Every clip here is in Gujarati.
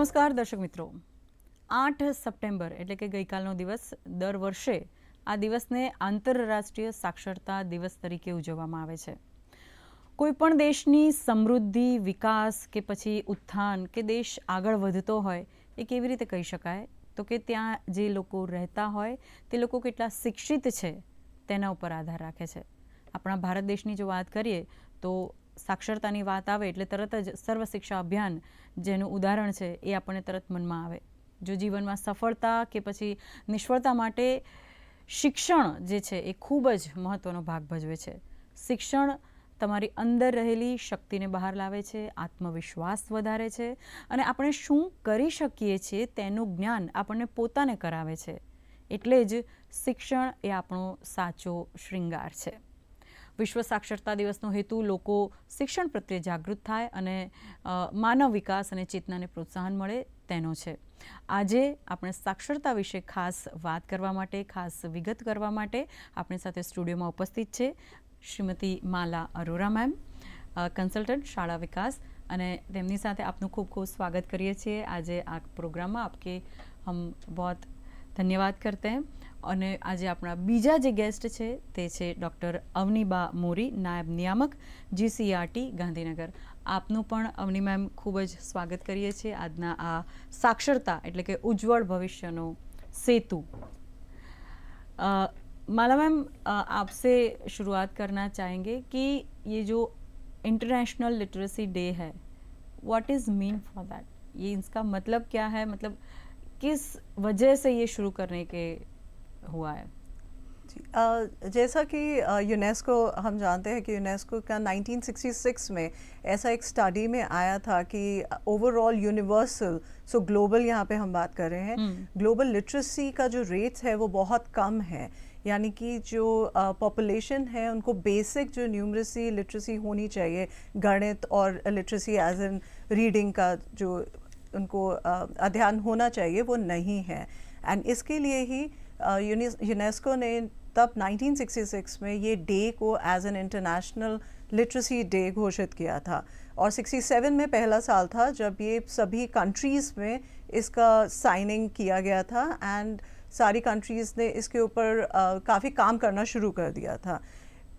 નમસ્કાર, દર્શક મિત્રો. આઠ સપ્ટેમ્બર એટલે કે ગઈકાલનો દિવસ દર વર્ષે આ દિવસને આંતરરાષ્ટ્રીય સાક્ષરતા દિવસ તરીકે ઉજવવામાં આવે છે. કોઈપણ દેશની સમૃદ્ધિ, વિકાસ કે પછી ઉત્થાન કે દેશ આગળ વધતો હોય, એ કેવી રીતે કહી શકાય? તો કે ત્યાં જે લોકો રહેતા હોય, તે લોકો કેટલા શિક્ષિત છે તેના ઉપર આધાર રાખે છે. આપણા ભારત દેશની જો વાત કરીએ, તો સાક્ષરતાની વાત આવે એટલે તરત જ સર્વ શિક્ષા અભિયાન જેનું ઉદાહરણ છે એ આપણને તરત મનમાં આવે. જો જીવનમાં સફળતા કે પછી નિષ્ફળતા માટે શિક્ષણ જે છે એ ખૂબ જ મહત્ત્વનો ભાગ ભજવે છે. શિક્ષણ તમારી અંદર રહેલી શક્તિને બહાર લાવે છે, આત્મવિશ્વાસ વધારે છે અને આપણે શું કરી શકીએ છીએ તેનું જ્ઞાન આપણને પોતાને કરાવે છે. એટલે જ શિક્ષણ એ આપણો સાચો શૃંગાર છે. વિશ્વ સાક્ષરતા દિવસનો હેતુ લોકો શિક્ષણ પ્રત્યે જાગૃત થાય અને માનવ વિકાસ અને ચેતનાને પ્રોત્સાહન મળે તેનો છે. આજે આપણે સાક્ષરતા વિશે ખાસ વાત કરવા માટે, ખાસ વિગત કરવા માટે આપણી સાથે સ્ટુડિયોમાં ઉપસ્થિત છે શ્રીમતી માલા અરોરા મેમ કન્સલ્ટન્ટ, શાળા વિકાસ અને તેમની સાથે આપનું ખૂબ ખૂબ સ્વાગત કરીએ છીએ. આજે આ પ્રોગ્રામમાં આપકે હમ બહોત ધન્યવાદ કરતે हैं અને આજે આપણા બીજા જે ગેસ્ટ છે તે છે ડૉક્ટર અવનીબા મોરી નાયબ નિયામક જીસીઆરટી ગાંધીનગર આપનું પણ અવની મેમ ખૂબ જ સ્વાગત કરીએ છીએ આજના આ સાક્ષરતા એટલે કે ઉજ્જવળ ભવિષ્યનો સેતુ अ, माला मैम अ, आपसे शुरुआत करना चाहेंगे कि ये जो इंटरनेशनल लिटरेसी डे है what is mean for that ये इसका मतलब क्या है मतलब किस वजह से ये शुरू करने के हुआ है। जी, जैसा कि यूनेस्को हम जानते हैं कि यूनेस्को का 1966 में ऐसा एक स्टडी में आया था कि ओवरऑल यूनिवर्सल सो ग्लोबल यहाँ पे हम बात कर रहे हैं हम्म। ग्लोबल लिटरेसी का जो रेट्स है वो बहुत कम है। यानी कि जो पॉपुलेशन है उनको बेसिक जो न्यूमरेसी लिटरेसी होनी चाहिए गणित और लिटरेसी एज एन रीडिंग का जो उनको अध्ययन होना चाहिए वो नहीं है। एंड इसके लिए ही यूनेस्को ने तब 1966 में ये डे को as an international literacy day घोषित किया था। और 67 में पहला साल था जब ये सभी कंट्रीज़ में इसका साइनिंग किया गया था एंड सारी कंट्रीज़ ने इसके ऊपर काफ़ी काम करना शुरू कर दिया था।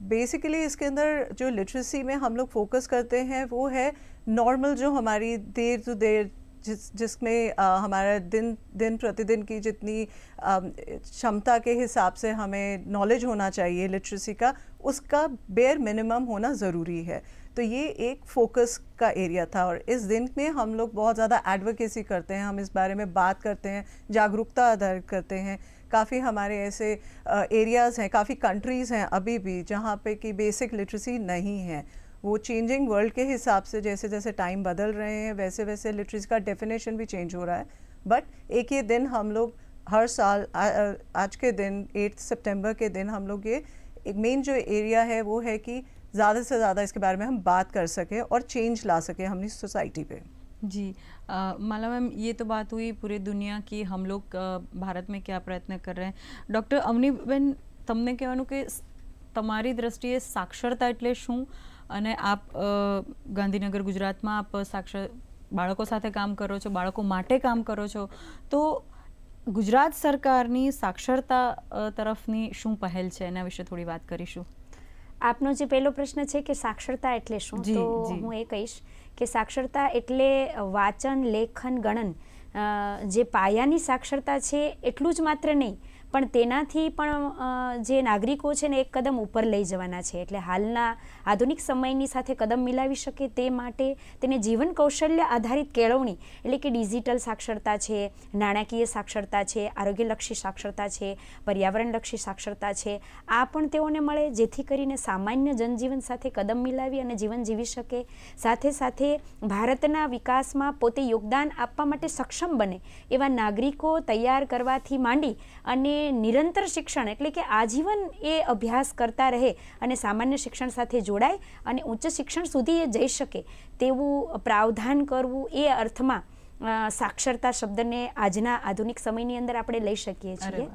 बेसिकली इसके अंदर जो लिटरेसी में हम लोग फोकस करते हैं वो है नॉर्मल जो हमारी देर टू देर जिस, जिसमें हमारा दिन दिन प्रतिदिन की जितनी क्षमता के हिसाब से हमें नॉलेज होना चाहिए लिटरेसी का, उसका बेयर मिनिमम होना ज़रूरी है। तो ये एक फोकस का एरिया था और इस दिन में हम लोग बहुत ज़्यादा एडवोकेसी करते हैं, हम इस बारे में बात करते हैं, जागरूकता आधारित करते हैं। काफ़ी हमारे ऐसे एरियाज़ हैं, काफ़ी कंट्रीज़ हैं अभी भी जहाँ पे कि बेसिक लिटरेसी नहीं है। वो चेंजिंग वर्ल्ड के हिसाब से जैसे जैसे टाइम बदल रहे हैं वैसे वैसे लिटरेसी का डेफिनेशन भी चेंज हो रहा है बट एक ये दिन हम लोग हर साल आ, आ, आज के दिन 8 सितंबर के दिन हम लोग ये एक मेन जो एरिया है वो है कि ज़्यादा से ज़्यादा इसके बारे में हम बात कर सकें और चेंज ला सकें अपनी सोसाइटी पे जी अ, माला मैम ये तो बात हुई पूरी दुनिया की हम लोग अ, ભારત में क्या પ્રયત્ન કર रहे हैं ડૉક્ટર અવનીબેન તમને કહેવાનું કે સ- તમારી દ્રષ્ટિએ સાક્ષરતા એટલે શું અને આપ ગાંધીનગર ગુજરાતમાં આપ સાક્ષર બાળકો સાથે કામ કરો છો બાળકો માટે કામ કરો છો તો ગુજરાત સરકારની સાક્ષરતા તરફની શું પહેલ છે? એના વિશે થોડી વાત કરીશું. આપનો જે પહેલો પ્રશ્ન છે કે સાક્ષરતા એટલે શું તો હું એ કહીશ કે સાક્ષરતા એટલે વાંચન લેખન ગણન જે પાયાની સાક્ષરતા છે એટલું જ માત્ર નહીં પણ તેનાથી પણ જે નાગરિકો છે ને, એક કદમ ઉપર લઈ જવાના છે. એટલે હાલના આધુનિક સમયની સાથે કદમ મિલાવી શકે તે માટે તેને જીવન કૌશલ્ય આધારિત કેળવણી, એટલે કે ડિજિટલ સાક્ષરતા છે, નાણાકીય સાક્ષરતા છે, આરોગ્યલક્ષી સાક્ષરતા છે, પર્યાવરણલક્ષી સાક્ષરતા છે, આ પણ તેઓને મળે, જેથી કરીને સામાન્ય જનજીવન સાથે કદમ મિલાવી અને જીવન જીવી શકે. સાથે સાથે ભારતના વિકાસમાં પોતે યોગદાન આપવા માટે સક્ષમ બને, એવા નાગરિકો તૈયાર કરવાથી માંડી અને નિરંતર શિક્ષણ એટલે કે આજીવન એ અભ્યાસ કરતા રહે અને સામાન્ય શિક્ષણ સાથે જોડાય અને ઉચ્ચ શિક્ષણ સુધી એ જઈ શકે તેવું પ્રાવધાન કરવું એ અર્થમાં સાક્ષરતા શબ્દને આજના આધુનિક સમયની અંદર આપણે લઈ શકીએ છીએ.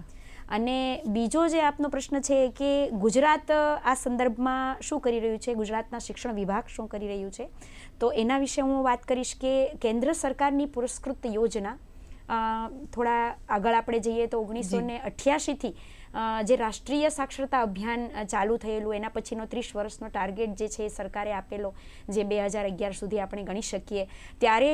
અને બીજો જે આપનો પ્રશ્ન છે કે ગુજરાત આ સંદર્ભમાં શું કરી રહ્યું છે? ગુજરાતના શિક્ષણ વિભાગ શું કરી રહ્યું છે? તો એના વિશે હું વાત કરીશ કે કેન્દ્ર સરકારની પુરસ્કૃત યોજના થોડા આગળ આપણે જઈએ તો ઓગણીસો ને અઠ્યાસીથી જે રાષ્ટ્રીય સાક્ષરતા અભિયાન ચાલુ થયેલું એના પછીનો ત્રીસ વર્ષનો ટાર્ગેટ જે છે એ સરકારે આપેલો જે બે હજાર અગિયાર સુધી આપણે ગણી શકીએ. ત્યારે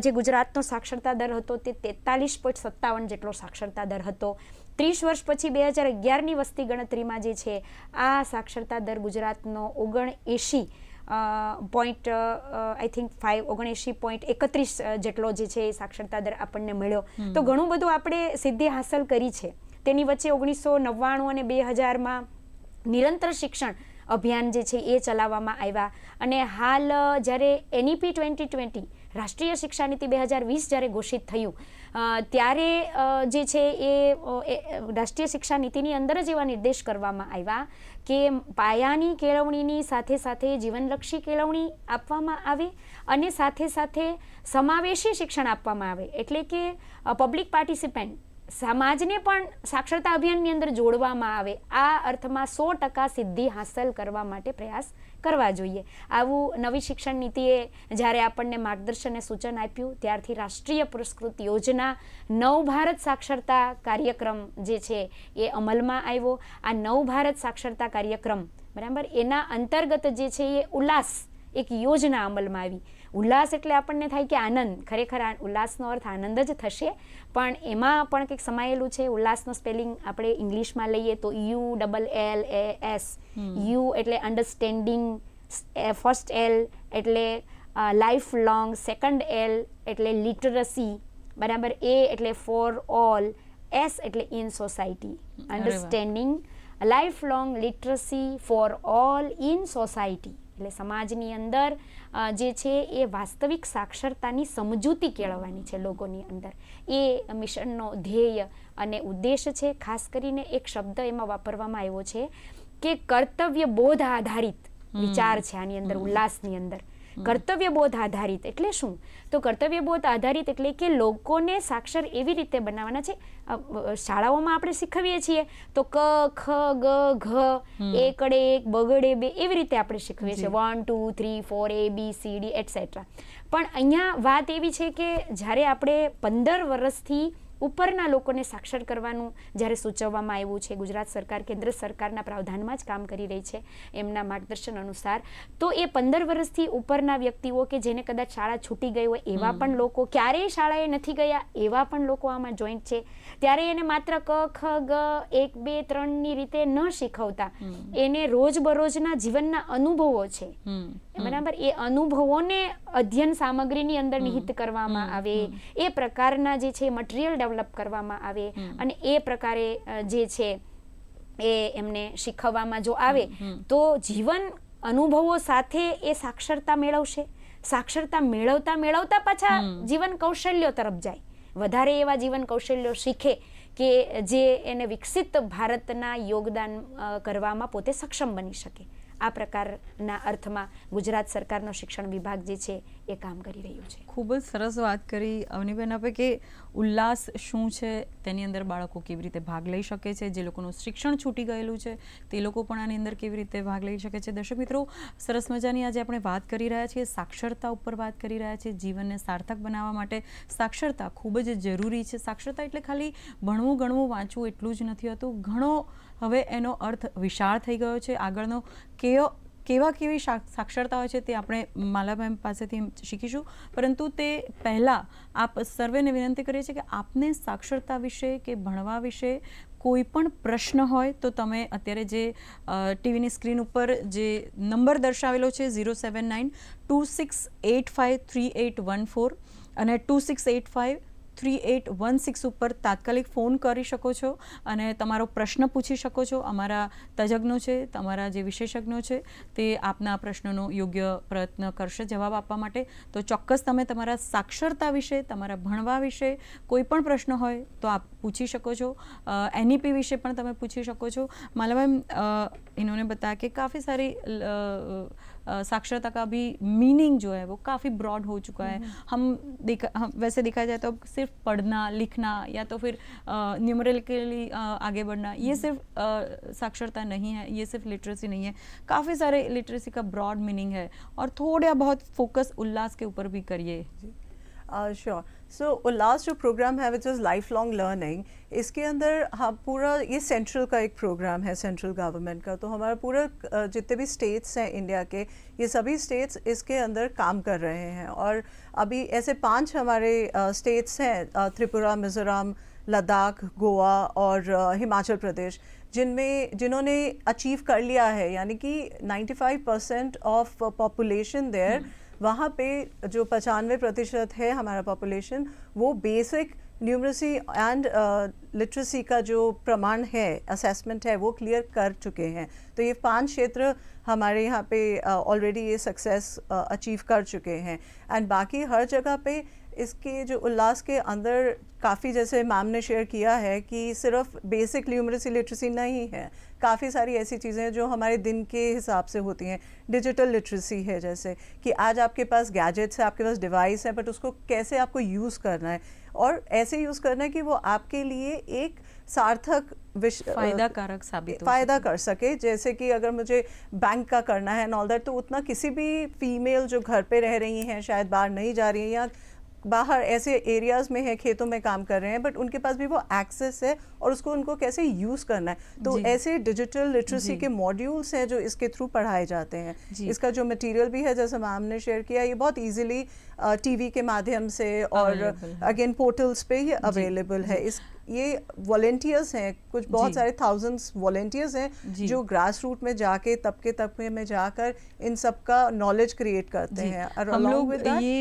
જે ગુજરાતનો સાક્ષરતા દર હતો તે તેતાલીસ પોઈન્ટ સત્તાવન જેટલો સાક્ષરતા દર હતો. ત્રીસ વર્ષ પછી બે હજાર અગિયારની વસ્તી ગણતરીમાં જે છે આ સાક્ષરતા દર ગુજરાતનો ઓગણ એંશી પોઈન્ટ આઈ થિંક ફાઇવ ઓગણએંશી પોઈન્ટ એકત્રીસ જેટલો જે છે એ સાક્ષરતા દર આપણને મળ્યો. તો ઘણું બધું આપણે સિદ્ધિ હાંસલ કરી છે. તેની વચ્ચે ઓગણીસો નવ્વાણું અને બે હજારમાં નિરંતર શિક્ષણ અભિયાન જે છે એ ચલાવવામાં આવ્યા. અને હાલ જ્યારે એનઈપી ટ્વેન્ટી ટ્વેન્ટી રાષ્ટ્રીય શિક્ષા નીતિ બે હજાર વીસ જ્યારે ઘોષિત થયું ત્યારે જે છે એ રાષ્ટ્રીય શિક્ષા નીતિની અંદર જ એવા નિર્દેશ કરવામાં આવ્યા. કે પાયાની કેળવણીની સાથે સાથે જીવનલક્ષી કેળવણી આપવામાં આવે અને સાથે સાથે સમાવેશી શિક્ષણ આપવામાં આવે. એટલે કે પબ્લિક પાર્ટિસિપેન્ટ સમાજને પણ સાક્ષરતા અભિયાનની અંદર જોડવામાં આવે. આ અર્થમાં સો ટકા સિદ્ધિ હાંસલ કરવા માટે પ્રયાસ કરવા જોઈએ. આવું નવી શિક્ષણ નીતિએ જ્યારે આપણને માર્ગદર્શન અને સૂચન આપ્યું, ત્યારથી રાષ્ટ્રીય પુરસ્કૃત યોજના, નવ ભારત સાક્ષરતા કાર્યક્રમ જે છે એ અમલમાં આવ્યો. આ નવ ભારત સાક્ષરતા કાર્યક્રમ, બરાબર, એના અંતર્ગત જે છે એ ઉલ્લાસ એક યોજના અમલમાં આવી. ઉલ્લાસ એટલે આપણને થાય કે આનંદ. ખરેખર ઉલ્લાસનો અર્થ આનંદ જ થશે. પણ એમાં પણ કંઈક સમાયેલું છે. ઉલ્લાસનું સ્પેલિંગ આપણે ઇંગ્લિશમાં લઈએ તો U double L A S. U એટલે અન્ડરસ્ટેન્ડિંગ ફર્સ્ટ એલ એટલે લાઈફ લોંગ સેકન્ડ એલ એટલે લિટરસી બરાબર? એ એટલે ફોર ઓલ એસ એટલે in society understanding life long literacy for all in society એટલે સમાજની અંદર જે છે એ વાસ્તવિક સાક્ષરતાની સમજૂતી કેળવવાની છે લોકોની અંદર. એ મિશનનો ધ્યેય અને ઉદ્દેશ છે ખાસ કરીને એક શબ્દ એમાં વાપરવામાં આવ્યો છે કે કર્તવ્ય બોધ આધારિત વિચાર છે આની અંદર ઉલ્લાસની અંદર. કર્તવ્ય બોધ આધારિત એટલે શું? તો કર્તવ્ય બોધ આધારિત એટલે કે લોકોને સાક્ષર એવી રીતે બનાવવાના છે. શાળાઓમાં આપણે શીખવીએ છીએ. તો ક ખ ગ ઘ એકડે એક બગડે બે એવી રીતે આપણે શીખવીએ છીએ. One two three four A B C D etcetera પણ અહીંયા વાત એવી છે કે જ્યારે આપણે પંદર વર્ષથી ઉપરના લોકોને સાક્ષર કરવાનું જ્યારે સૂચવવામાં આવ્યું છે ગુજરાત સરકાર કેન્દ્ર સરકારના પ્રાવધાનમાં જ કામ કરી રહી છે એમના માર્ગદર્શન અનુસાર. તો એ પંદર વર્ષથી ઉપરના વ્યક્તિઓ કે જેને કદાચ શાળા છૂટી ગઈ હોય એવા પણ લોકો ક્યારેય શાળાએ નથી ગયા એવા પણ લોકો આમાં જોઈન્ટ છે. ત્યારે એને માત્ર ક ખ ગ એક બે ત્રણની રીતે ન શીખવતા. એને રોજબરોજના જીવનના અનુભવો છે. બરાબર? એ અનુભવોને અધ્યયન સામગ્રીની અંદર નિહિત કરવામાં આવે. એ પ્રકારના જે છે મટીરિયલ ડેવલપ કરવામાં આવે અને એ પ્રકારે જે છે એ એમને શીખવવામાં જો આવે તો જીવન અનુભવો સાથે એ સાક્ષરતા મેળવશે. સાક્ષરતા મેળવતા મેળવતા પાછા જીવન કૌશલ્યો તરફ જાય. વધારે એવા જીવન કૌશલ્યો શીખે કે જે એને વિકસિત ભારતના યોગદાન કરવામાં પોતે સક્ષમ બની શકે. આ પ્રકારના અર્થમાં ગુજરાત સરકારનો શિક્ષણ વિભાગ જે છે એ કામ કરી રહ્યું છે. ખૂબ જ સરસ વાત કરી અવનીબેન આપે કે ઉલ્લાસ શું છે, તેની અંદર બાળકો કેવી રીતે ભાગ લઈ શકે છે, જે લોકોનું શિક્ષણ છૂટી ગયેલું છે, તે લોકો પણ આની અંદર કેવી રીતે ભાગ લઈ શકે છે. દર્શક મિત્રો, સરસ મજાની આજે આપણે વાત કરી રહ્યા છીએ, સાક્ષરતા ઉપર વાત કરી રહ્યા છીએ, જીવનને સાર્થક બનાવવા માટે. સાક્ષરતા ખૂબ જ જરૂરી છે. સાક્ષરતા એટલે ખાલી ભણવું ગણવું વાંચવું એટલું જ નથી હોતું. ઘણો હવે એનો અર્થ વિશાળ થઈ ગયો છે. આગળનો કેવો કેવા કેવી સાક્ષરતા હોય છે તે આપણે માલાબેન પાસેથી શીખીશું. પરંતુ તે પહેલાં આપ સર્વેને વિનંતી કરીએ છીએ કે આપને સાક્ષરતા વિશે કે ભણવા વિશે કોઈ પણ પ્રશ્ન હોય તો તમે અત્યારે જે ટીવીની સ્ક્રીન ઉપર જે નંબર દર્શાવેલો છે zero seven nine two six eight five three eight one four અને two six eight five three eight one six ઉપર તાત્કાલિક ફોન કરી શકો છો અને તમારો પ્રશ્ન પૂછી શકો છો. અમારા તજજ્ઞો છે, તમારા જે વિશેષજ્ઞો છે, તે આપના પ્રશ્નનો યોગ્ય પ્રયત્ન કરશે જવાબ આપવા માટે. તો ચોક્કસ તમે તમારા સાક્ષરતા વિશે, તમારા ભણવા વિશે કોઈ પણ પ્રશ્ન હોય તો આપ પૂછી શકો છો. એનઈપી વિશે પણ તમે પૂછી શકો છો. માલવામ इन्होंने बताया कि काफ़ी सारी साक्षरता का भी मीनिंग जो है वो काफ़ी ब्रॉड हो चुका है। हम देखा हम वैसे देखा जाए तो अब सिर्फ़ पढ़ना लिखना या तो फिर न्यूमरलिकली आगे बढ़ना ये सिर्फ़ अ, साक्षरता नहीं है ये सिर्फ़ लिटरेसी नहीं है। काफ़ी सारे लिटरेसी का ब्रॉड मीनिंग है और थोड़ा बहुत फोकस उल्लास के ऊपर भी करिए। श्योर सो उल्लास जो प्रोग्राम है which is life long learning इसके अंदर हम पूरा ये सेंट्रल का एक प्रोग्राम है सेंट्रल गवर्नमेंट का। तो हमारा पूरा अ, जितने भी स्टेट्स हैं इंडिया के ये सभी स्टेट्स इसके अंदर काम कर रहे हैं। और अभी ऐसे पाँच हमारे स्टेट्स हैं अ, त्रिपुरा मिजोरम लद्दाख गोवा और हिमाचल प्रदेश जिनमें जिन्होंने अचीव कर लिया है। यानी कि 95 परसेंट ऑफ़ पॉपुलेशन देयर वहाँ पे जो पचानवे प्रतिशत है हमारा पॉपुलेशन वो बेसिक न्यूमरेसी एंड लिटरेसी का जो प्रमाण है असेसमेंट है वो क्लियर कर चुके हैं। तो ये पाँच क्षेत्र हमारे यहाँ पे ऑलरेडी uh, ये सक्सेस अचीव uh, कर चुके हैं। एंड बाकी हर जगह पे इसके जो उल्लास के अंदर काफ़ी जैसे मैम ने शेयर किया है कि सिर्फ़ बेसिक न्यूमरेसी लिटरेसी नहीं है काफ़ी सारी ऐसी चीज़ें हैं जो हमारे दिन के हिसाब से होती हैं। डिजिटल लिटरेसी है जैसे कि आज आपके पास गैजेट्स है आपके पास डिवाइस है बट उसको कैसे आपको यूज़ करना है? और ऐसे यूज़ करना है कि वो आपके लिए एक सार्थक विश फ़ायदा कारक साबित फ़ायदा कर सके। जैसे कि अगर मुझे बैंक का करना है ऑल दैट तो उतना किसी भी फीमेल जो घर पे रह रही हैं शायद बाहर नहीं जा रही हैं या बाहर ऐसे एरियाज़ में है खेतों में काम कर रहे हैं बट उनके पास भी वो एक्सेस है और उसको उनको कैसे यूज़ करना है। तो ऐसे डिजिटल लिटरेसी के मॉड्यूल्स हैं जो इसके थ्रू पढ़ाए जाते हैं। इसका जो मटेरियल भी है जैसे मैम ने शेयर किया ये बहुत इजीली टीवी के माध्यम से और अगेन पोर्टल्स पे ही अवेलेबल है। इस ये वॉलेंटियर्स हैं कुछ बहुत जी। सारे थाउजेंड्स वॉलेंटियर्स हैं जी। जो ग्रास रूट में जाके तबके तबके में जाकर इन सब का नॉलेज क्रिएट करते जी, हैं और हम along लोग with that- ये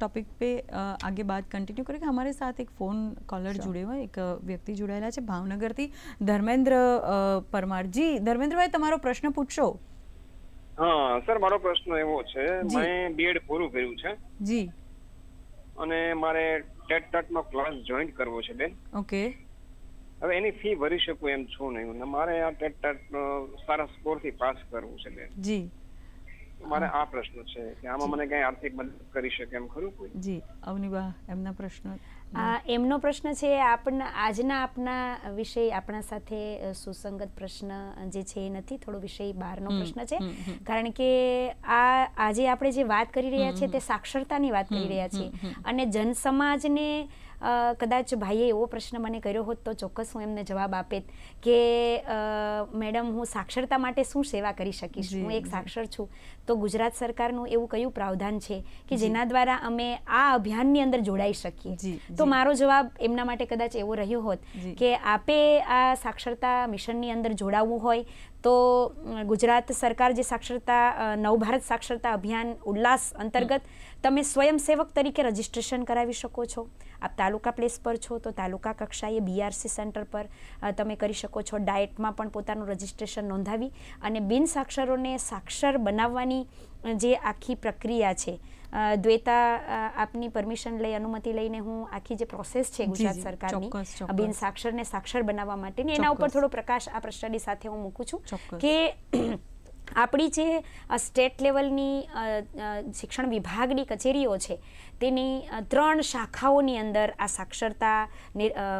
टॉपिक पे अ, आगे बात कंटिन्यू करेंगे हमारे साथ एक ફોન કોલર જોડ્યો હોય એક અ, વ્યક્તિ જોડાયેલા છે ભાવનગરથી ધર્મેન્દ્ર અ, પરમાર જી ધર્મેન્દ્રભાઈ તમારો પ્રશ્ન પૂછશો હા સર મારો પ્રશ્ન એવો છે જી. મેં બીએડ પૂરું કર્યું છે જી અને મારે ટેટ ટાટનો ક્લાસ જોઈન કરવો છે બેન. ઓકે. હવે એની ફી ભરી શકું એમ છું નહીં મારે આ ટેટ ટાટ સારા સ્કોરથી પાસ કરવું છે બેન. જી. મારે આ પ્રશ્ન છે કે આમાં મને કઈ આર્થિક મદદ કરી શકે એમ ખરું કોઈ? જી અવનીબા એમના પ્રશ્ન. એમનો પ્રશ્ન છે આપના આજના આપના વિષય આપણા સાથે સુસંગત પ્રશ્ન જે છે એ નથી થોડો વિષય બહારનો પ્રશ્ન છે. કારણ કે આ આજે આપણે જે વાત કરી રહ્યા છીએ તે સાક્ષરતાની વાત કરી રહ્યા છીએ અને જનસમાજને અ, કદાચ ભાઈએ એવો પ્રશ્ન મને કર્યો હોત તો ચોક્કસ હું એમને જવાબ આપેત કે મેડમ હું સાક્ષરતા માટે શું સેવા કરી શકીશ? હું એક સાક્ષર છું. તો ગુજરાત સરકારનું એવું કયું પ્રાવધાન છે કે જેના દ્વારા અમે આ અભિયાનની અંદર જોડાઈ શકીએ? તો મારો જવાબ એમના માટે કદાચ એવો રહ્યો હોત કે આપે આ સાક્ષરતા મિશનની અંદર જોડાવવું હોય તો ગુજરાત સરકાર જે સાક્ષરતા નવભારત સાક્ષરતા અભિયાન ઉલ્લાસ અંતર્ગત તમે સ્વયંસેવક તરીકે રજીસ્ટ્રેશન કરાવી શકો છો. આપ તાલુકા પ્લેસ પર છો તો તાલુકા કક્ષાએ બીઆરસી સેન્ટર પર તમે કરી શકો છો. ડાયટમાં પણ પોતાનું રજિસ્ટ્રેશન નોંધાવી અને બિનસાક્ષરોને સાક્ષર બનાવવાની જે આખી પ્રક્રિયા છે. દ્વેતા આપની પરમિશન લઈ અનુમતિ લઈને હું આખી જે પ્રોસેસ છે ગુજરાત સરકારની બિન સાક્ષરને સાક્ષર બનાવવા માટેની એના ઉપર થોડો પ્રકાશ આ પ્રશ્નની સાથે હું મૂકું છું કે આપણી જે સ્ટેટ લેવલની શિક્ષણ વિભાગની કચેરીઓ છે તેની ત્રણ શાખાઓની અંદર આ સાક્ષરતા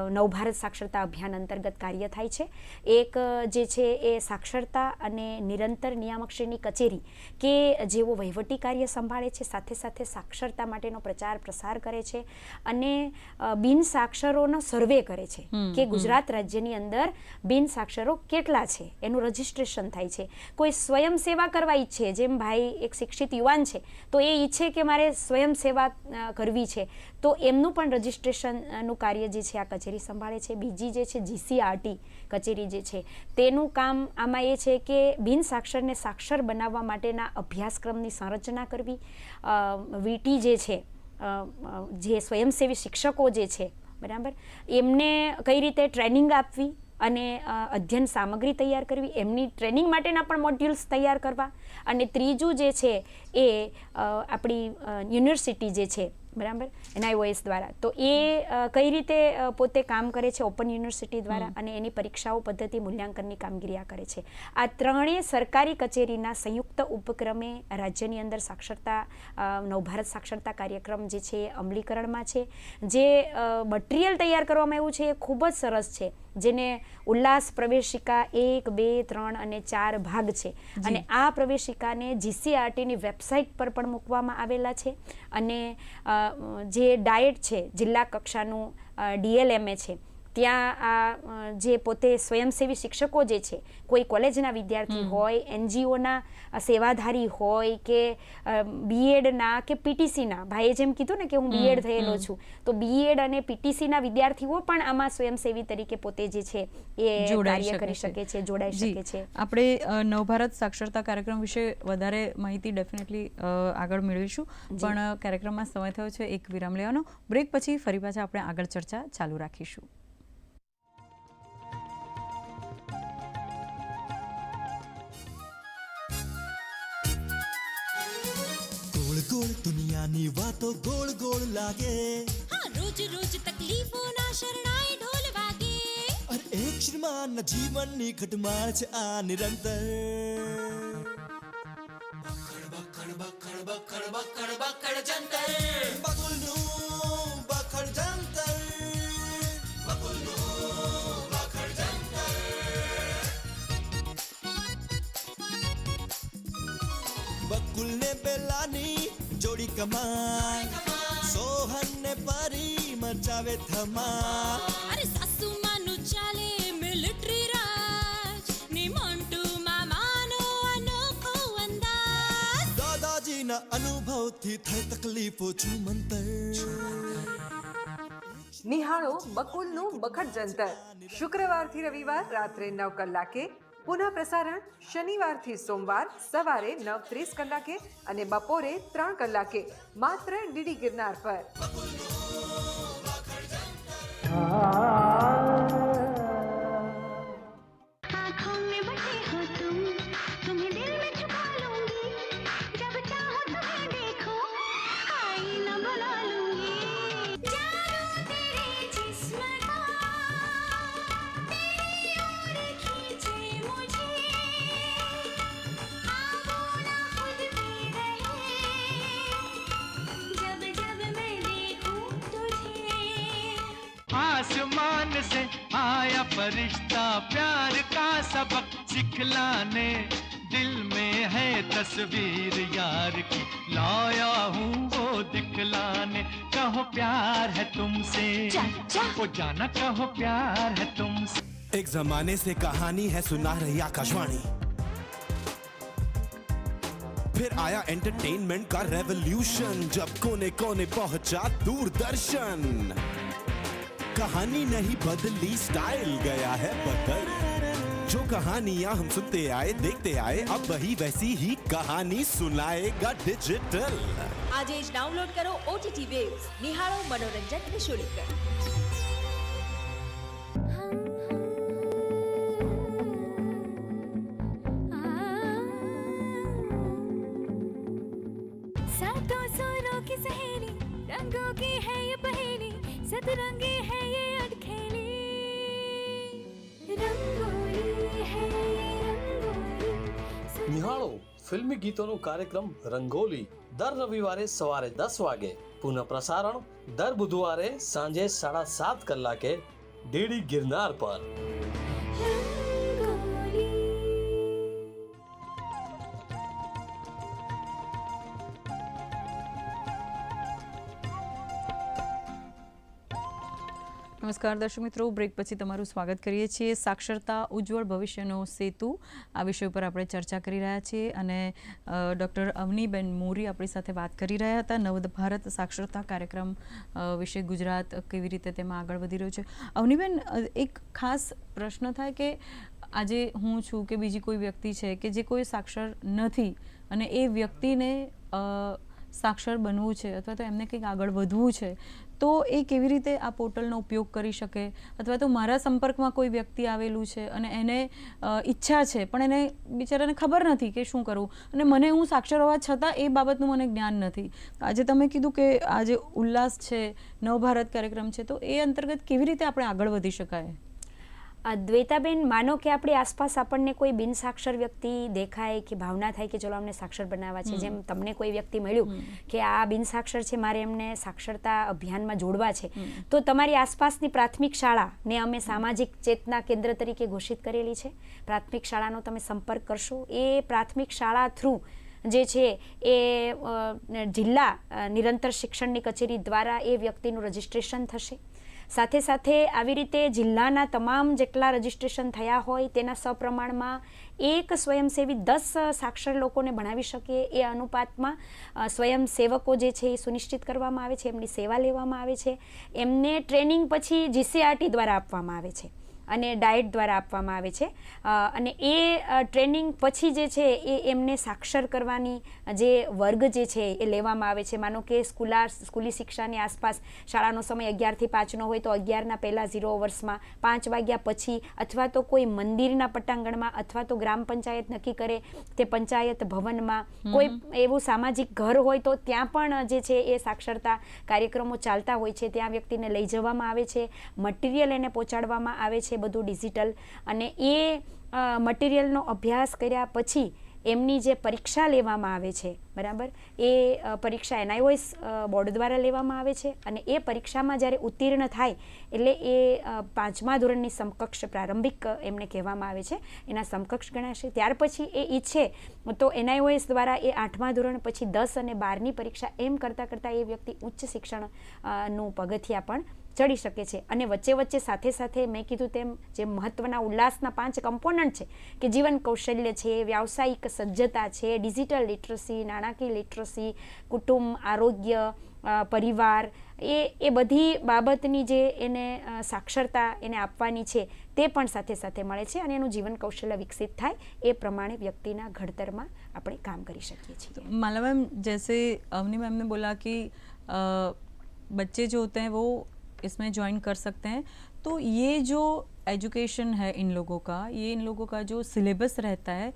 નવભારત સાક્ષરતા અભિયાન અંતર્ગત કાર્ય થાય છે. એક જે છે એ સાક્ષરતા અને નિરંતર નિયામકશ્રીની કચેરી કે જેઓ વહીવટી કાર્ય સંભાળે છે સાથે સાથે સાક્ષરતા માટેનો પ્રચાર પ્રસાર કરે છે અને બિન સાક્ષરોનો સર્વે કરે છે કે ગુજરાત રાજ્યની અંદર બિન સાક્ષરો કેટલા છે એનું રજીસ્ટ્રેશન થાય છે. કોઈ સ્વયં સેવા કરવા ઈચ્છે જેમ ભાઈ એક શિક્ષિત યુવાન છે તો એ ઈચ્છે કે મારે સ્વયં સેવા અ, કરવી છે. તો એમનું પણ રજિસ્ટ્રેશનનું કાર્ય જે છે આ કચેરી સંભાળે છે. બીજી જે છે જીસીઆરટી કચેરી જે છે, તેનું કામ આમાં એ છે કે બિન સાક્ષરને સાક્ષર બનાવવા માટેના અભ્યાસક્રમની સંરચના કરવી. વીટી જે છે જે સ્વયંસેવી શિક્ષકો જે છે, બરાબર, એમને કઈ રીતે ટ્રેનિંગ આપવી અને અધ્યયન સામગ્રી તૈયાર કરવી, એમની ટ્રેનિંગ માટેના પણ મોડ્યુલ્સ તૈયાર કરવા. અને ત્રીજું જે છે એ આપણી યુનિવર્સિટી જે છે બરાબર? એનઆઈઓએસ દ્વારા. તો એ કઈ રીતે પોતે કામ કરે છે ઓપન યુનિવર્સિટી દ્વારા અને એની પરીક્ષાઓ પદ્ધતિ મૂલ્યાંકનની કામગીરી આ કરે છે. આ ત્રણેય સરકારી કચેરીના સંયુક્ત ઉપક્રમે રાજ્યની અંદર સાક્ષરતા નવભારત સાક્ષરતા કાર્યક્રમ જે છે એ અમલીકરણમાં છે. જે મટીરિયલ તૈયાર કરવામાં આવ્યું છે એ ખૂબ જ સરસ છે. જેને ઉલ્લાસ પ્રવેશિકા એક બે ત્રણ અને ચાર ભાગ છે. અને આ પ્રવેશિકાને જીસીઆરટીની વેબસાઇટ પર પણ મૂકવામાં આવેલા છે. અને જે ડાયટ છે જિલ્લા કક્ષાનું ડીએલએમએ છે. ત્યાં આ જે પોતે સ્વયંસેવી શિક્ષકો જે છે કોઈ કોલેજના વિદ્યાર્થી હોય એનજીઓના સેવાધારી હોય કે બીએડના કે પીટીસીના ભાઈએ જેમ કીધું ને કે હું બીએડ થયેલો છું તો બીએડ અને પીટીસીના વિદ્યાર્થીઓ પણ આમાં સ્વયંસેવી તરીકે પોતે જે છે એ કાર્ય કરી શકે શકે છે જોડાઈ શકે છે. આપણે નવભારત સાક્ષરતા કાર્યક્રમ વિશે વધારે માહિતી ડેફિનેટલી આગળ મેળવીશું. પણ કાર્યક્રમમાં સમય થયો છે એક વિરામ લેવાનો. બ્રેક પછી ફરી પાછા આપણે આગળ ચર્ચા ચાલુ રાખીશું. ગોળ ગોળ દુનિયાની વાતો ગોળ ગોળ લાગે હા રોજ રોજ તકલીફોના શરણાઈ ઢોલ વાગે અરે એક શ્રીમાન જીવનની ખટમાળ છે આ નિરંતર બકુલનું બખડ જંતર બકુલનું બખડ જંતર બકુલ ને બેલાની જોડી કમાન સોહન ને પરી મચાવે થમા અરે સાસુ માનું ચાલે મિલિટરી રાજ. ને મોન્ટુ મામાનો અનોખો અંદાજ. દાદાજીના અનુભવથી થઈ તકલીફો છું મંતર નિહાળો બકુલનું બખડ જંતર. શુક્રવારથી રવિવાર રાત્રે નવ કલાકે પુનઃ પ્રસારણ શનિવારથી સોમવાર સવારે નવ ત્રીસ કલાકે અને બપોરે ત્રણ કલાકે માત્ર ડીડી ગિરનાર પર. आया फरिश्ता प्यार का सबक सिखलाने दिल में है तस्वीर यार की। लाया हूँ वो दिखलाने कहो प्यार है तुमसे। वो जाना कहो प्यार है तुमसे। एक जमाने से कहानी है सुना रही आकाशवाणी। फिर आया एंटरटेनमेंट का रेवोल्यूशन जब कोने कोने पहुँचा दूरदर्शन। कहानी नहीं बदली स्टाइल गया है बदल। जो कहानियाँ हम सुनते आए, देखते आए, अब वही वैसी ही कहानी सुनाएगा डिजिटल आज डाउनलोड करो ओ टी टी वेव निहारो मनोरंजन निशुल्क ફિલ્મી ગીતોનો કાર્યક્રમ રંગોલી દર રવિવારે સવારે દસ વાગે. પુનઃ પ્રસારણ દર બુધવારે સાંજે સાડા સાત કલાકે. ડીડી ગિરનાર પર. નમસ્કાર દર્શક મિત્રો, બ્રેક પછી તમારું સ્વાગત કરીએ છીએ. સાક્ષરતા ઉજ્જવળ ભવિષ્યનો સેતુ. આ વિષય ઉપર આપણે ચર્ચા કરી રહ્યા છીએ અને ડૉક્ટર અવનીબેન મોરી આપણી સાથે વાત કરી રહ્યા હતા. નવ ભારત સાક્ષરતા કાર્યક્રમ વિશે ગુજરાત કેવી રીતે તેમાં આગળ વધી રહ્યું છે? અવનીબેન એક ખાસ પ્રશ્ન થાય કે, આજે હું છું કે બીજી કોઈ વ્યક્તિ છે કે જે કોઈ સાક્ષર નથી અને એ વ્યક્તિને સાક્ષર બનવું છે અથવા તો એમને કંઈક આગળ વધવું છે તો એ કેવી રીતે આ પોર્ટલનો ઉપયોગ કરી શકે? અથવા તો મારા સંપર્કમાં કોઈ વ્યક્તિ આવેલું છે અને એને ઈચ્છા છે, પણ એને બિચારાને ખબર નથી કે શું કરવું. અને મને હું સાક્ષર હોવા છતાં એ બાબતનું મને જ્ઞાન નથી. આજે તમે કીધું કે આજે ઉલ્લાસ છે, નવભારત કાર્યક્રમ છે, તો એ અંતર્ગત કેવી રીતે આપણે આગળ વધી શકાય? દ્વૈતાબેન માનો કે આપણી આસપાસ આપણને કોઈ બિનસાક્ષર વ્યક્તિ દેખાય કે ભાવના થાય કે ચલો અમને સાક્ષર બનાવવા છે જેમ તમને કોઈ વ્યક્તિ મળ્યું કે આ બિનસાક્ષર છે મારે એમને સાક્ષરતા અભિયાનમાં જોડવા છે તો તમારી આસપાસની પ્રાથમિક શાળા ને અમે સામાજિક ચેતના કેન્દ્ર તરીકે ઘોષિત કરેલી છે. પ્રાથમિક શાળાનો તમે સંપર્ક કરશો. એ પ્રાથમિક શાળા થ્રુ જે છે એ જિલ્લા નિરંતર શિક્ષણની કચેરી દ્વારા એ વ્યક્તિનું રજિસ્ટ્રેશન થશે. સાથે સાથે આવી રીતે જિલ્લાના તમામ જેટલા રજિસ્ટ્રેશન થયા હોય તેના સપ્રમાણમાં એક સ્વયંસેવી દસ સાક્ષર લોકોને ભણાવી શકે એ અનુપાતમાં સ્વયંસેવકો જે છે એ સુનિશ્ચિત કરવામાં આવે છે, એમની સેવા લેવામાં આવે છે. એમને ટ્રેનિંગ પછી જીસીઆરટી દ્વારા આપવામાં આવે છે. અને ડાયટ દ્વારા આપવામાં આવે છે. અને એ ટ્રેનિંગ પછી જે છે એ એમને સાક્ષર કરવાની જે વર્ગ જે છે એ લેવામાં આવે છે. માનો કે સ્કૂલા સ્કૂલી શિક્ષાની આસપાસ શાળાનો સમય અગિયારથી પાંચનો હોય તો અગિયારના પહેલાં ઝીરો વર્ષમાં પાંચ વાગ્યા પછી અથવા તો કોઈ મંદિરના પટાંગણમાં અથવા તો ગ્રામ પંચાયત નક્કી કરે તે પંચાયત ભવનમાં. કોઈ એવું સામાજિક ઘર હોય તો ત્યાં પણ જે છે એ સાક્ષરતા કાર્યક્રમો ચાલતા હોય છે. ત્યાં વ્યક્તિને લઈ જવામાં આવે છે. મટીરિયલ એને પહોંચાડવામાં આવે છે. બધું ડિજિટલ અને એ મટીરિયલનો અભ્યાસ કર્યા પછી એમની જે પરીક્ષા લેવામાં આવે છે, બરાબર? એ પરીક્ષા એનઆઈઓએસ બોર્ડ દ્વારા લેવામાં આવે છે અને એ પરીક્ષામાં જ્યારે ઉત્તીર્ણ થાય એટલે એ પાંચમા ધોરણની સમકક્ષ પ્રારંભિક એમને કહેવામાં આવે છે. એના સમકક્ષ ગણાશે. ત્યાર પછી એ ઈચ્છે તો એનઆઈઓએસ દ્વારા એ આઠમા ધોરણ પછી દસ અને બારની પરીક્ષા એમ કરતાં કરતાં એ વ્યક્તિ ઉચ્ચ શિક્ષણનું પગથિયા પણ ચડી શકે છે. અને વચ્ચે વચ્ચે સાથે સાથે મેં કીધું તેમ જે મહત્ત્વના ઉલ્લાસના પાંચ કમ્પોનન્ટ છે કે જીવન કૌશલ્ય છે, વ્યાવસાયિક સજ્જતા છે ડિજિટલ લિટરસી નાણાકીય લિટરસી કુટુંબ, આરોગ્ય પરિવાર, એ એ બધી બાબતની જે એને સાક્ષરતા એને આપવાની છે તે પણ સાથે સાથે મળે છે અને એનું જીવન કૌશલ્ય વિકસિત થાય એ પ્રમાણે વ્યક્તિના ઘડતરમાં આપણે કામ કરી શકીએ છીએ. માલા મેમ, જૈસે અવની મેમને બોલા કે બચ્ચે જો હોતે વો इसमें ज्वाइन कर सकते हैं। तो ये जो एजुकेशन है इन लोगों का ये इन लोगों का जो सिलेबस रहता है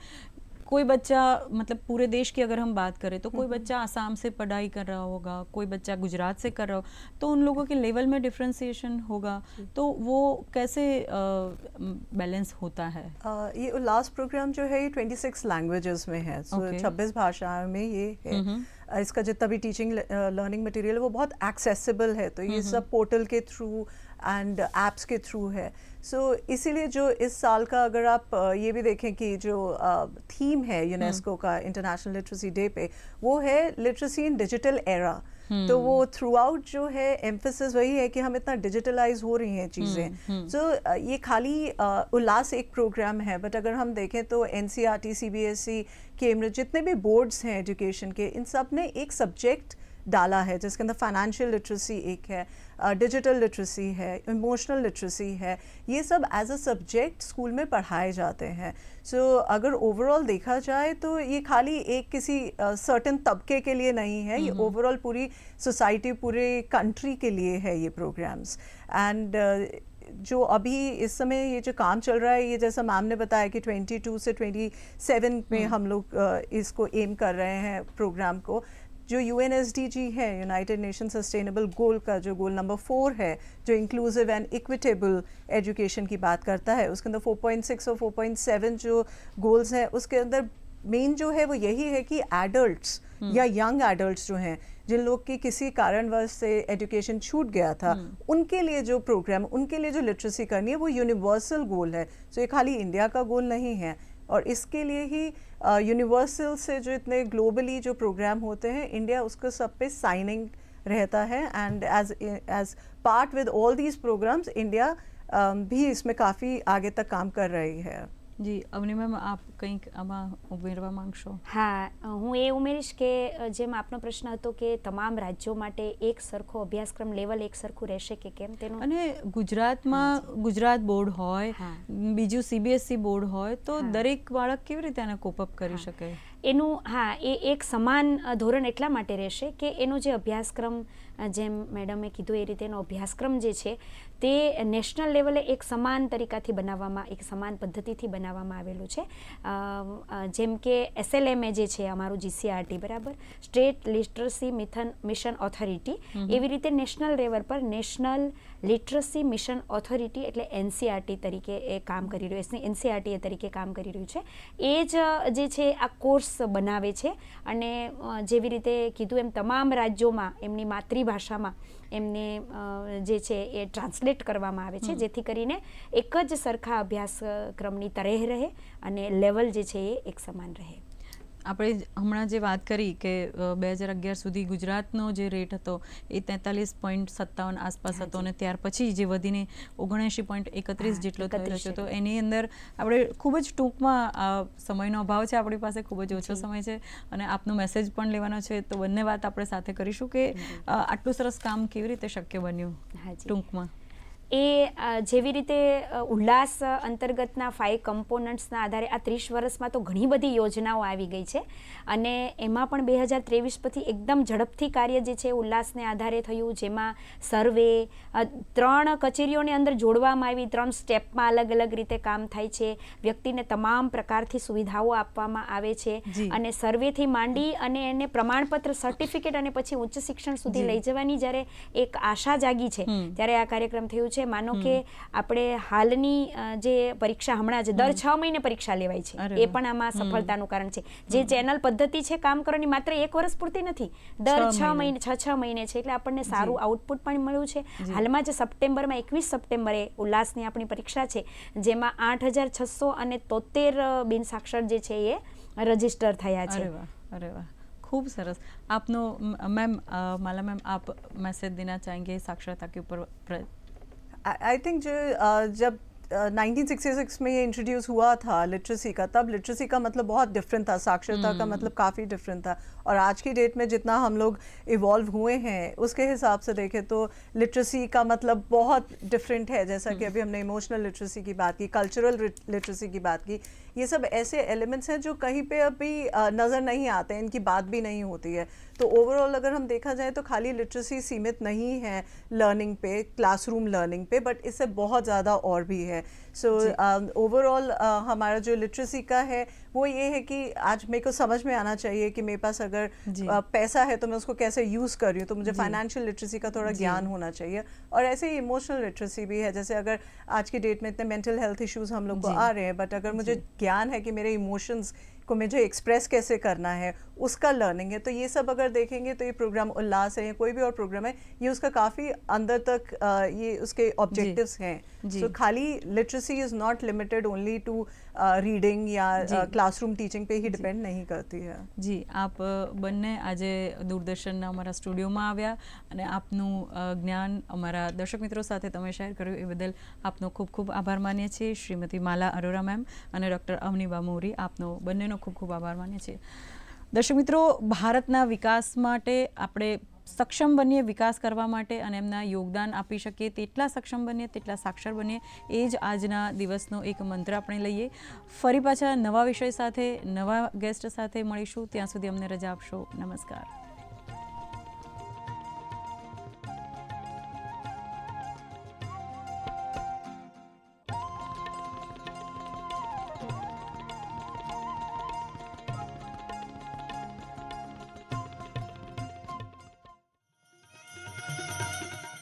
कोई बच्चा मतलब पूरे देश की अगर हम बात करें तो कोई बच्चा आसाम से पढ़ाई कर रहा होगा कोई बच्चा गुजरात से कर रहा हो तो उन लोगों के लेवल में डिफ्रेंसिएशन होगा। तो वो कैसे बैलेंस होता है? अ, ये लास्ट प्रोग्राम जो है ये 26 लैंग्वेजेस में है। सो Okay. 26 भाषाओं में ये है। अ, इसका जितना भी टीचिंग लर्निंग मटेरियल है वो बहुत एक्सेसिबल है। तो ये सब पोर्टल के थ्रू एंड एप्स के थ्रू है। सो so, इसीलिए जो इस साल का अगर आप ये भी देखें कि जो थीम है यूनेस्को का इंटरनेशनल लिटरेसी डे पे वो है लिटरेसी इन डिजिटल एरा तो वो थ्रू आउट जो है एम्फोसिस वही है कि हम इतना डिजिटलाइज हो रही हैं चीज़ें। सो ये खाली आ, उल्लास एक प्रोग्राम है बट अगर हम देखें तो N C R T C B S C Cambridge जितने भी बोर्ड्स हैं एजुकेशन के इन सबने एक सब्जेक्ट डाला है जिसके अंदर फाइनेंशियल लिटरेसी एक है डिजिटल लिटरेसी है इमोशनल लिटरेसी है ये सब एज अ सब्जेक्ट स्कूल में पढ़ाए जाते हैं। सो so, अगर ओवरऑल देखा जाए तो ये खाली एक किसी सर्टन तबके के लिए नहीं है ये ओवरऑल पूरी सोसाइटी पूरे कंट्री के लिए है ये प्रोग्राम्स एंड जो अभी इस समय ये जो काम चल रहा है ये जैसा मैम ने बताया कि 22 से 27 में हम लोग इसको एम कर रहे हैं प्रोग्राम को जो U N S D G है यूनाइटेड नेशन सस्टेनेबल गोल का जो गोल नंबर फोर है जो इंक्लूसिव एंड इक्विटेबल एजुकेशन की बात करता है उसके अंदर 4.6 और 4.7 जो गोल्स हैं उसके अंदर मेन जो है वो यही है कि एडल्ट्स या यंग एडल्ट्स जो हैं जिन लोग की किसी कारणवश से एजुकेशन छूट गया था उनके लिए जो प्रोग्राम उनके लिए जो लिटरेसी करनी है वो यूनिवर्सल गोल है। सो ये खाली इंडिया का गोल नहीं है और इसके लिए ही यूनिवर्सल से जो इतने ग्लोबली जो प्रोग्राम होते हैं इंडिया उसको सब पे साइनिंग रहता है and as as part with all these programmes India भी इसमें काफ़ी आगे तक काम कर रही है। જી અવની મેમ આપ કંઈક આમાં ઉમેરવા માંગશો? હા હું એ ઉમેરીશ કે જેમ આપનો પ્રશ્ન હતો કે તમામ રાજ્યો માટે એક સરખો અભ્યાસક્રમ લેવલ એક સરખું રહેશે કે કેમ તેનું? અને ગુજરાતમાં ગુજરાત બોર્ડ હોય બીજું સીબીએસઈ બોર્ડ હોય તો દરેક બાળક કેવી રીતે આને કોપઅપ કરી શકે? એનું હા એ એક સમાન ધોરણ એટલા માટે રહેશે કે એનો જે અભ્યાસક્રમ જેમ મેડમે કીધું એ રીતે એનો અભ્યાસક્રમ જે છે તે નેશનલ લેવલે એક સમાન તરીકાથી બનાવવામાં એક સમાન પદ્ધતિથી બનાવવામાં આવેલું છે. જેમ કે એસએલએમએ જે છે અમારું જીસીઆરટી બરાબર? State literacy mission mission authority એવી રીતે નેશનલ લેવલ પર નેશનલ લિટરસી મિશન ઓથોરિટી એટલે એનસીઆરટી તરીકે એ કામ કરી રહ્યું એનસીઆરટી તરીકે કામ કરી રહ્યું છે. એ જ જે છે આ કોર્સ બનાવે છે અને જેવી રીતે કીધું એમ તમામ રાજ્યોમાં એમની માતૃભાષામાં એમને જે છે એ ટ્રાન્સલેટ કરવામાં આવે છે. જેથી કરીને એક જ સરખા અભ્યાસક્રમની તરેહ રહે અને લેવલ જે છે એ એક સમાન રહે. આપણે હમણાં જે વાત કરી કે બે હજાર અગિયાર સુધી ગુજરાતનો જે રેટ હતો એ તેતાલીસ પોઈન્ટ સત્તાવન આસપાસ હતો અને ત્યાર પછી જે વધીને ઓગણએંશી પોઈન્ટ એકત્રીસ જેટલો થયો છે તો એની અંદર આપણે ખૂબ જ ટૂંકમાં સમયનો અભાવ છે આપણી પાસે ખૂબ જ ઓછો સમય છે અને આપનો મેસેજ પણ લેવાનો છે. તો બંને વાત આપણે સાથે કરીશું કે આટલું સરસ કામ કેવી રીતે શક્ય બન્યું ટૂંકમાં? એ જેવી રીતે ઉલ્લાસ અંતર્ગતના ફાઇવ કમ્પોનન્ટ્સના આધારે આ ત્રીસ વર્ષમાં તો ઘણી બધી યોજનાઓ આવી ગઈ છે. અને એમાં પણ બે હજાર ત્રેવીસ પછી એકદમ ઝડપથી કાર્ય જે છે ઉલ્લાસને આધારે થયું. જેમાં સર્વે ત્રણ કચેરીઓની અંદર જોડવામાં આવી ત્રણ સ્ટેપમાં અલગ અલગ રીતે કામ થાય છે. વ્યક્તિને તમામ પ્રકારથી સુવિધાઓ આપવામાં આવે છે. અને સર્વેથી માંડી અને એને પ્રમાણપત્ર સર્ટિફિકેટ અને પછી ઉચ્ચ શિક્ષણ સુધી લઈ જવાની જ્યારે એક આશા જાગી છે ત્યારે આ કાર્યક્રમ થયું છે. છે માનો કે આપણે હાલની જે પરીક્ષા હમણાં જ દર છ મહિને પરીક્ષા લેવાય છે એ પણ આમાં સફળતાનું કારણ છે. જે ચેનલ પદ્ધતિ છે કામ કરવાની માત્ર એક વર્ષ પૂરતી નથી. દર છ મહિને. છ છ મહિને છે એટલે આપણને સારું આઉટપુટ પણ મળ્યું છે. હાલમાં જ સપ્ટેમ્બરમાં એકવીસ સપ્ટેમ્બરે ઉલ્લાસની આપણી પરીક્ષા છે જેમાં આઠ હજાર છસો અને તોતેર બિનસાક્ષર જે છે એ રજિસ્ટર થયા છે. અરે ખૂબ સરસ. આપનો મેમ માલા મેમ આપ મેસેજ દેના ચાહેંગે સાક્ષરતા કે ઉપર आई थिंक जो जब uh, 1966 में ये इंट्रोड्यूस हुआ था लिटरेसी का तब लिटरेसी का मतलब बहुत डिफरेंट था साक्षरता का मतलब काफ़ी डिफरेंट था। और आज की डेट में जितना हम लोग इवॉल्व हुए हैं उसके हिसाब से देखें तो लिटरेसी का मतलब बहुत डिफरेंट है। जैसा कि अभी हमने इमोशनल लिटरेसी की बात की कल्चरल लिटरेसी की बात की ये सब ऐसे एलिमेंट्स हैं जो कहीं पे अभी नज़र नहीं आते हैं इनकी बात भी नहीं होती है। तो ओवरऑल अगर हम देखा जाए तो खाली लिटरेसी सीमित नहीं है लर्निंग पे क्लासरूम लर्निंग पे बट इससे बहुत ज़्यादा और भी है। सो ओवरऑल हमारा जो लिटरेसी का है वो ये है कि आज मेरे को समझ में आना चाहिए कि मेरे पास अगर पैसा है तो मैं उसको कैसे यूज़ कर रही हूँ। तो मुझे फाइनेंशियल लिटरेसी का थोड़ा ज्ञान होना चाहिए। और ऐसे ही इमोशनल लिटरेसी भी है। जैसे अगर आज की डेट में इतने मेंटल हेल्थ इश्यूज़ हम लोग को आ रहे हैं बट अगर मुझे ज्ञान है कि मेरे इमोशंस को मुझे एक्सप्रेस कैसे करना है उसका लर्निंग है तो ये सब अगर देखेंगे तो ये प्रोग्राम उल्लास है या कोई भी और प्रोग्राम है ये उसका काफ़ी अंदर तक ये उसके ऑब्जेक्टिव्स हैं। सो खाली literacy is not limited only to reading या जी। क्लासरूम टीचिंग पे ही डिपेंड नहीं करती है જી આપ અ, બંને આજે દૂરદર્શનના અમારા સ્ટુડિયોમાં આવ્યા અને આપનું અ, જ્ઞાન અમારા દર્શક મિત્રો સાથે તમે શેર કર્યું એ બદલ આપનો ખૂબ ખૂબ આભાર માનીએ છીએ શ્રીમતી માલા અરોરા મેમ અને ડૉક્ટર અવનીબા મોરી આપનો બંનેનો ખૂબ ખૂબ આભાર માનીએ છીએ દર્શક મિત્રો ભારતના વિકાસ માટે આપણે સક્ષમ બનીએ વિકાસ કરવા માટે અને એમના યોગદાન આપી શકીએ, તેટલા સક્ષમ બનીએ, તેટલા સાક્ષર બનીએ, એ જ આજના દિવસનો એક મંત્ર આપણે લઈએ. ફરી પાછા નવા વિષય સાથે, નવા ગેસ્ટ સાથે મળીશું. ત્યાં સુધી અમને રજા આપશો. નમસ્કાર.